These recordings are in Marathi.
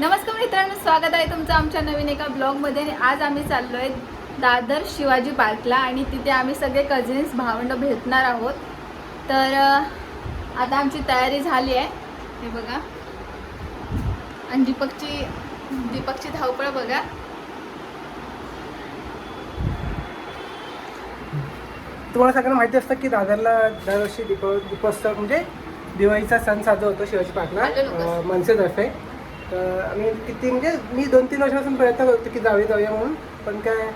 नमस्कार मित्रांनो स्वागत आहे तुमचं आमच्या नवीन एका ब्लॉगमध्ये. आणि आज आम्ही चाललो आहे दादर शिवाजी पार्कला आणि तिथे आम्ही सगळे कझिन्स भावंड भेटणार आहोत. तर आता आमची तयारी झाली आहे. हे बघा. आणि दीपकची दीपकची धावपळ बघा. तुम्हाला सगळ्यांना माहिती असतं की दादरला दरवर्षी दीप दीपोत्सव म्हणजे दिवाळीचा सण साजरा होतो शिवाजी पार्कला मनसेतर्फे. तर आम्ही किती म्हणजे मी दोन तीन वर्षापासून प्रयत्न करतो की जाऊया जाऊया म्हणून. पण काय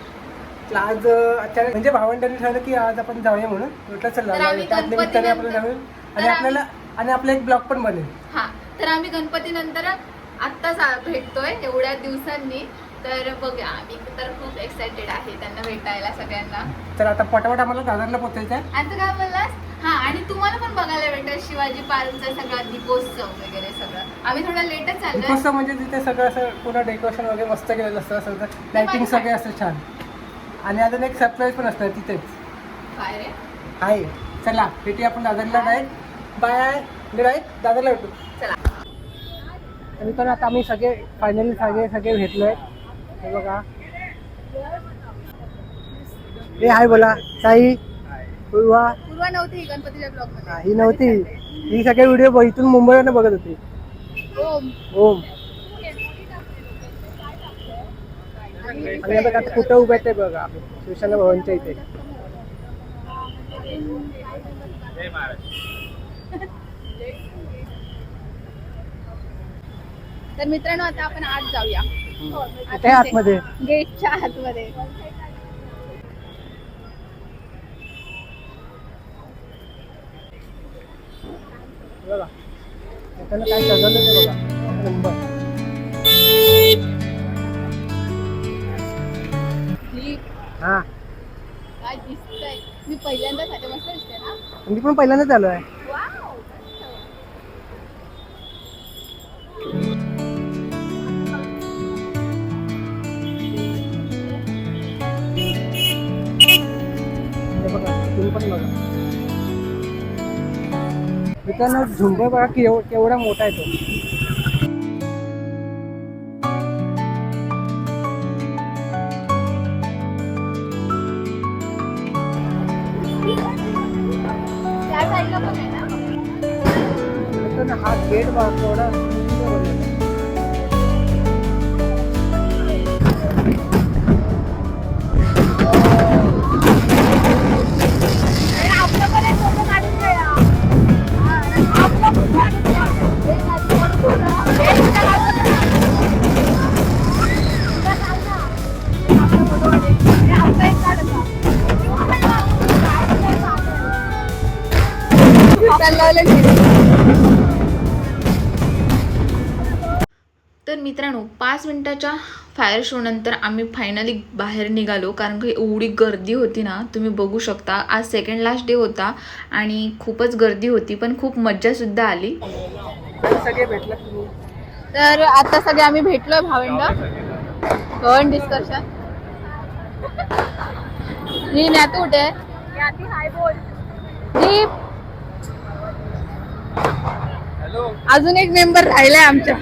आज अचानक म्हणजे भावंडांनी ठरवलं की आज आपण जाऊया म्हणून. म्हटलं चला निमित्ताने जाऊया. आणि आपल्याला आणि आपला एक ब्लॉग पण बनेल. हां तर आम्ही गणपती नंतर आत्ताच भेटतोय एवढ्या दिवसांनी. तर बघा आम्ही तर खूप एक्सायटेड आहे त्यांना भेटायला सगळ्यांना. तर आता पटापट आम्हाला दादरला पोचायचं आहे आणि तू काय बोललास? हा आणि तुम्हाला पण बघायला भेटेल शिवाजी पार्कचा सगळा दीपोत्सव वगैरे सगळं. आम्ही थोडा लेटच चाललोय दीपोत्सव म्हणजे तिथे सगळं असं पूर्ण डेकोरेशन वगैरे मस्त केलेलं असतं असं लाइटिंग सगळे असतं छान. आणि अजून एक सरप्राईज पण असतं तिथेच. काय रे? आहे. चला भेटूया आपण दादरला डायरेक्ट बाय मी डायरेक्ट दादरला भेटू. चला. आणि पण आता आम्ही सगळे फायनली सगळे सगळे भेटलोय. हे बघा. हे हाय बोला साई पूर्वा पूर्वा नव्हती ही गणपतीच्या ब्लॉगमध्ये नव्हती. ही सगळे व्हिडिओ इथून मुंबईवरनं बघत होती. ओम. ओम. आणि आता आता कुठं उभे ते बघा. शिवसेना भवनच्या इथे. तर मित्रांनो आता आपण आत जाऊया. आतमध्ये? गेटच्या आतमध्ये बघा त्याला काय सजवलं ते बघा. नंबर. ही हा. काय दिसतंय? मी पहिल्यांदाच आले मस्त दिसते ना? मी पण पहिल्यांदाच आलो आहे. वाव हे बघा तुम्ही पण बघा. मित्रांनो झुंबर बघा की केवढा मोठा आहे तो. हा गेट बघा थोडा तर मित्रांनो पाच मिनिटाच्या फायर शो नंतर आम्ही फायनली बाहेर निघालो. कारण की एवढी गर्दी होती ना तुम्ही बघू शकता. आज सेकंड लास्ट डे होता आणि खूपच गर्दी होती पण खूप मज्जासुद्धा आली. सगळे भेटले तर आता सगळे आम्ही भेटलोय भावंड. गवन डिस्कशन मी ज्ञातू कुठे आहे? दीप अजून एक मेंबर राहिलाय आमच्या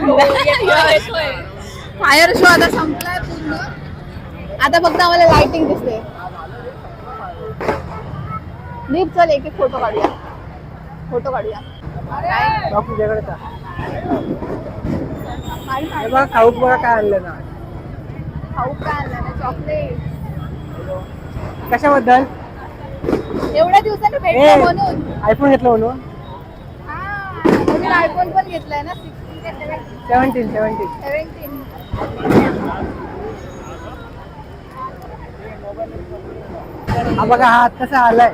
फायर शो आता संपलाय पूर्ण. आता फक्त आम्हाला लाइटिंग दिसते दीप चल एक एक फोटो काढूया. फोटो काढूया. काय बघा खाऊक बघा काय आणलं ना. खाऊ काय आणलं ना? चॉकलेट कशाबद्दल? एवढ्या दिवसांनी भेटलो म्हणून. आयफोन घेतलं म्हणून? आयफोन पण घेतलाय ना? सेवन्टीन सेवन्टीन सेव्हन्टीन हा बघा हा कसा आलाय?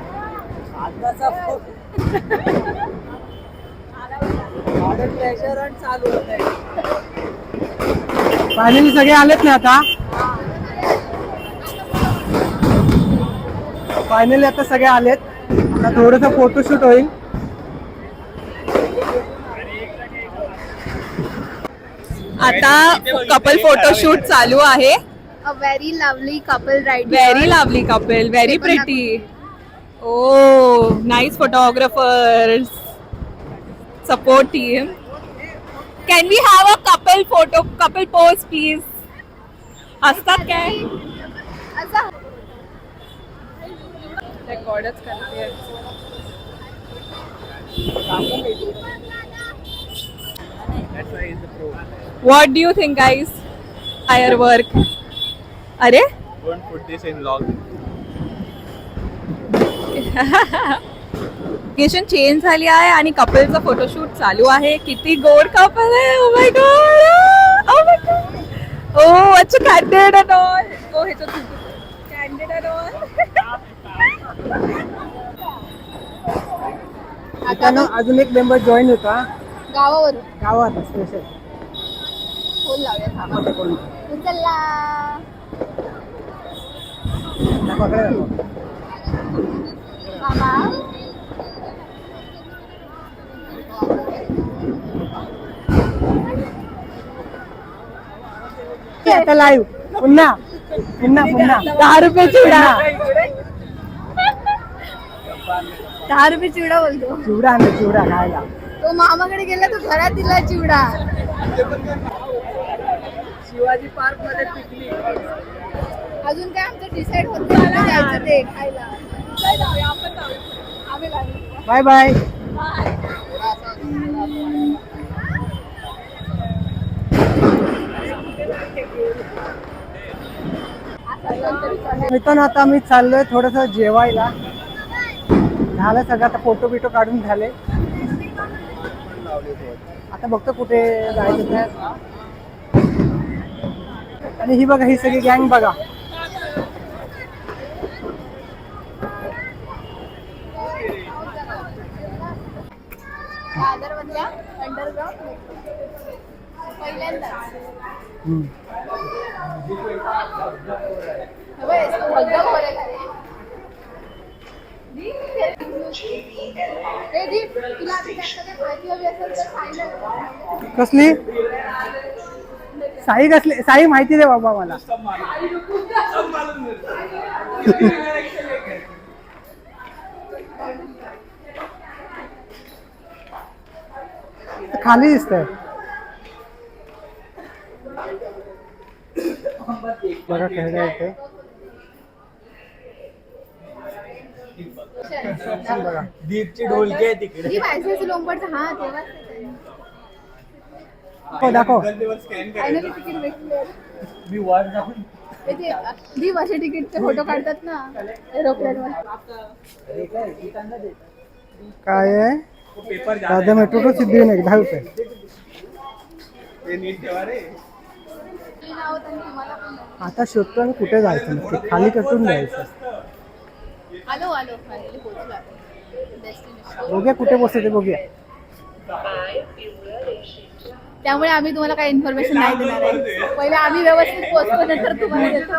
फायनली सगळे आलेत ना आता? फायनली आता सगळे आलेत. आता थोडस फोटोशूट होईल. आता कपल फोटोशूट चालू आहे. A very lovely couple ride very lovely couple very pretty oh nice photographers support team can we have a couple photo couple pose please असतात काय रेकॉर्डच करते what do you think guys fire work अरे? Don't put this in log. Location change झाली आहे आणि कपलचं फोटोशूट चालू आहे. किती गोड कपल आहे. Oh oh my god oh my god oh अच्छा कॅन्डिड अँड ऑल ओ हे कॅन्डिड अँड ऑल मित्रांनो अजून एक मेंबर जॉईन होता. गावावरून गावात स्पेशल फोन लावूया थांबा. उचलला मामा आता लाईव्ह पुन्हा पुन्हा पुन्हा दहा रुपये चिवडा दहा रुपये चिवडा बोलतो चिवडा आणला चिवडा खायला तो मामाकडे गेला तो घरात दिला चिवडा. शिवाजी पार्कमध्ये पिकनिक. अजून काय आमचं डिसाईड होत नाही कुठे जायचं ते खायला. आम्ही लागलो. Bye bye. मित्रांनो आता मी चाललोय थोडस जेवायला. झालं सगळं आता फोटो बिटो काढून झाले. आता बघतो कुठे जायचं आणि ही बघा ही सगळी गँग बघा. दादरमधल्या कसली? साई कसली? साई माहिती दे बाबा मला. खाली दिसत बघा खेळण्या येते बघा दीपची ढोलकी आहे तिकडे. लोंबडचा हा तेव्हाच. हो दाखव. स्कॅन Finally तिकीट भेटलं. मी वर जाऊन दीप असे तिकीटचे फोटो काढतात ना एरोप्लेनवर काय आहे? पेपर राजा मेट्रो टू सिद्धिविनायक दहा रुपये. ते नीट ठेवा रे. मी नाव त्यांनी मला पण नाही. आता शोधतो आणि कुठे जायचं नक्की? खाली कटून जायचं. आलो आलो. फायनली पोहोचलो बघूया कुठे बसते ते बघूया त्यामुळे आम्ही तुम्हाला काही इन्फॉर्मेशन नाही देणार आहे पहिले आम्ही व्यवस्थित पोहोचतो नंतर तुम्हाला देतो.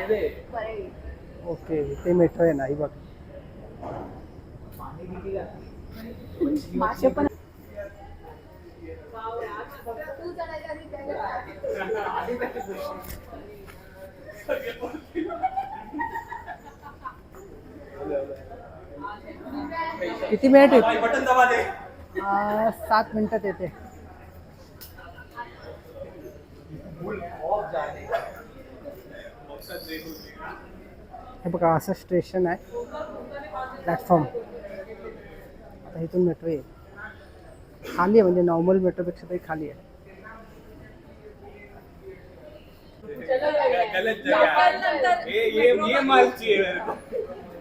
बरं. ओके ते मेट्रो आहे नाही बघ मासे पण किती मिनिट येते बटन दबा दे. सात मिनिटात येते. हे बघा असं स्टेशन आहे. प्लॅटफॉर्म आता इथून मेट्रो येईल. खाली आहे म्हणजे नॉर्मल मेट्रोपेक्षा तरी खाली आहे. गलत जगह. ये ये ये मेरे को.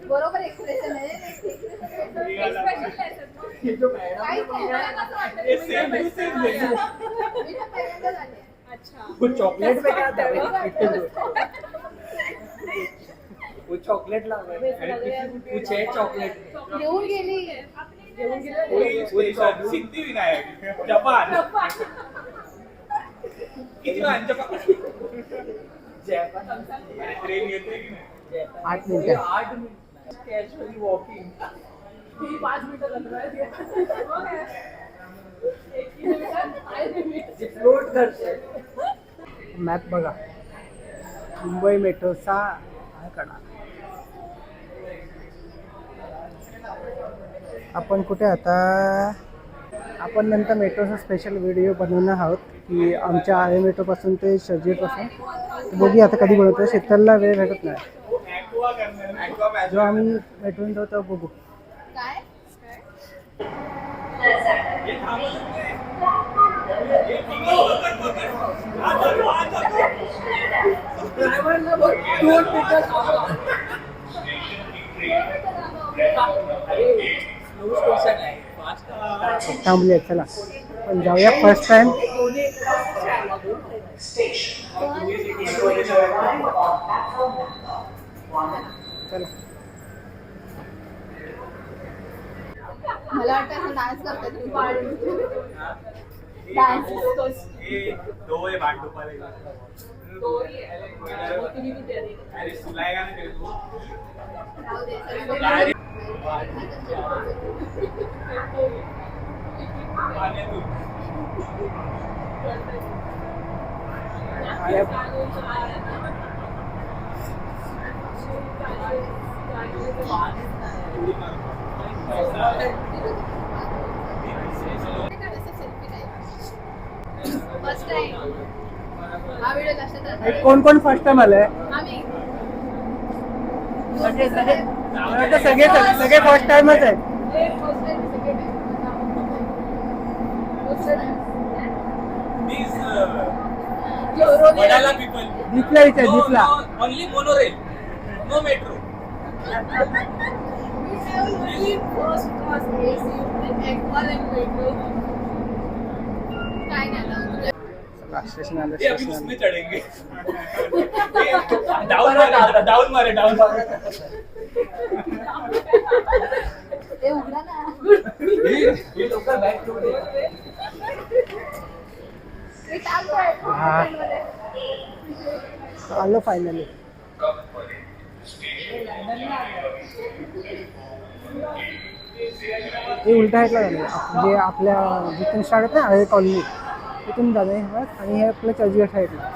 बरोबर एक्सप्रेशन आहे काहीच नाही. ये सेम ये सेम मी तर पहिल्यांदाच आले. वो चॉकलेट में क्या था? वो चॉकलेट ला कुछ है चॉकलेट। घेऊन गेली सिद्धिविनायक जपान। किती लांब जपान। ट्रेन येते की नाही? आठ मिनिटं। कॅज्युअली वॉकिंग मॅप बघा. मुंबई मेट्रोचा कडा आपण कुठे आता? आपण नंतर मेट्रोचा स्पेशल व्हिडिओ बनवणार आहोत की आमच्या आय मेट्रोपासून ते शर्जीपासून. बघूया आता कधी बनवतो शेतकऱ्याला वेळ भेटत नाही. जेव्हा आम्ही भेटून जाऊ तेव्हा बघू. काय थांबले चला. पण जाऊया फर्स्ट टाइम चला। मला वाटतं डान्स करतात डान्स राहू दे सगळं. आणि फर्स्ट टाइम हा व्हिडिओ लक्षात आला. कोण कोण फर्स्ट टाइम आलंय? सगळे सगळे. सगळे सगळे फर्स्ट टाइमच आहेत. First time second time Wadala people दिपला इथे दिपला ओनली मोनोरेल नो मेट्रो काय नाही आता. चला, स्टेशन आलं ये अभी स्टेशन उसमें आलं चढ़ेंगे डाउन मारे डाउन मारे डाउन मारे ए, उघडा ना. ये लोकल बॅक टू ए, टाकतोय. हा. आलो फायनली हे उलटा साईडला झालं जे आपल्या जिथून स्टार्ट होतं ना हळे कॉलनी तिथून झालं आणि हे आपलं चर्चगेट साईडला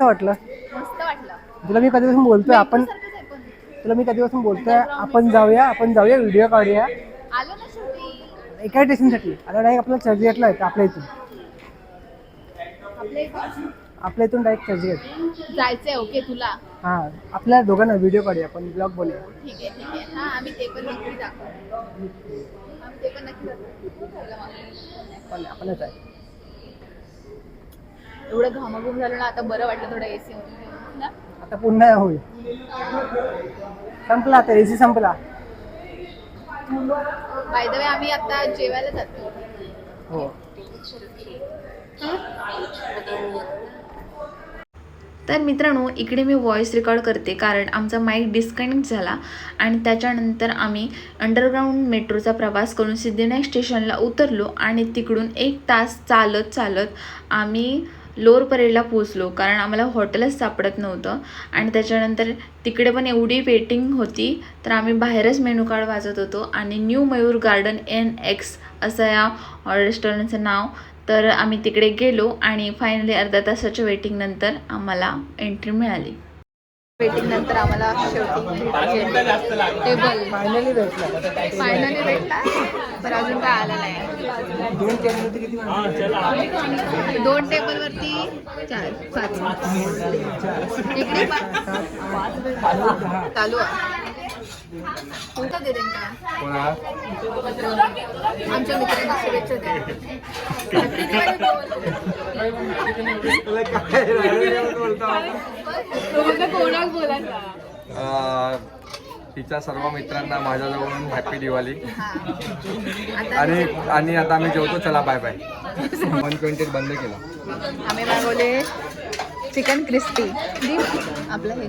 वाटलं. तुला मी कधीपासून बोलतोय आपण. तुला मी कधीपासून बोलतोय आपण जाऊया आपण जाऊया व्हिडिओ काढूया. एका स्टेशनसाठी आता डायरेक्ट आपल्याला चर्चगेटला येतं आपल्या इथून. आपल्या इथं आपल्या इथून डायरेक्ट चर्चगेट जायचंय ओके तुला. हां आपल्या दोघांना व्हिडिओ काढूया आपण ब्लॉग बनवूया. ठीक आहे ठीक आहे. हा आम्ही ते पण नक्की दाखवू. आम्ही ते पण नक्की दाखवू. पण आपणच आहे. एवढं घामाघूम झालं ना आता बरं वाटलं थोडं एसी ना आता पुन्हा होईल. संपला आता एसी संपला. बाय द वे आम्ही आता जेवायला जातो. हो. तर मित्रांनो इकडे मी व्हॉइस रेकॉर्ड करते कारण आमचा माईक डिस्कनेक्ट झाला आणि त्याच्यानंतर आम्ही अंडरग्राऊंड मेट्रोचा प्रवास करून सिद्धिविनायक स्टेशनला उतरलो आणि तिकडून एक तास चालत चालत आम्ही लोअर परेडला पोचलो कारण आम्हाला हॉटेलच सापडत नव्हतं. आणि त्याच्यानंतर तिकडे पण एवढी वेटिंग होती तर आम्ही बाहेरच मेनू कार्ड वाजत होतो. आणि new Mayur garden N X असं या रेस्टॉरंटचं नाव. तर आम्ही तिकडे गेलो आणि फायनली अर्धा तासाच्या वेटिंगनंतर आम्हाला एंट्री मिळाली. वेटिंग नंतर आम्हाला शेवटी टेबल फायनली भेटला. फायनली भेटला. पण अजून काय आलं नाही. दोन टेबल वरती चार पाच. इकडे चालू. आहे आमच्या मित्रांना शुभेच्छा दे कोणाक बोलायचा अ, तिच्या सर्व मित्रांना माझ्याजवळून हॅपी दिवाळी. आणि आणि आता आम्ही जेवतो चला बाय बाय वन ट्वेंटी बंद केला. आम्ही मागवले चिकन क्रिस्पी आपलं हे.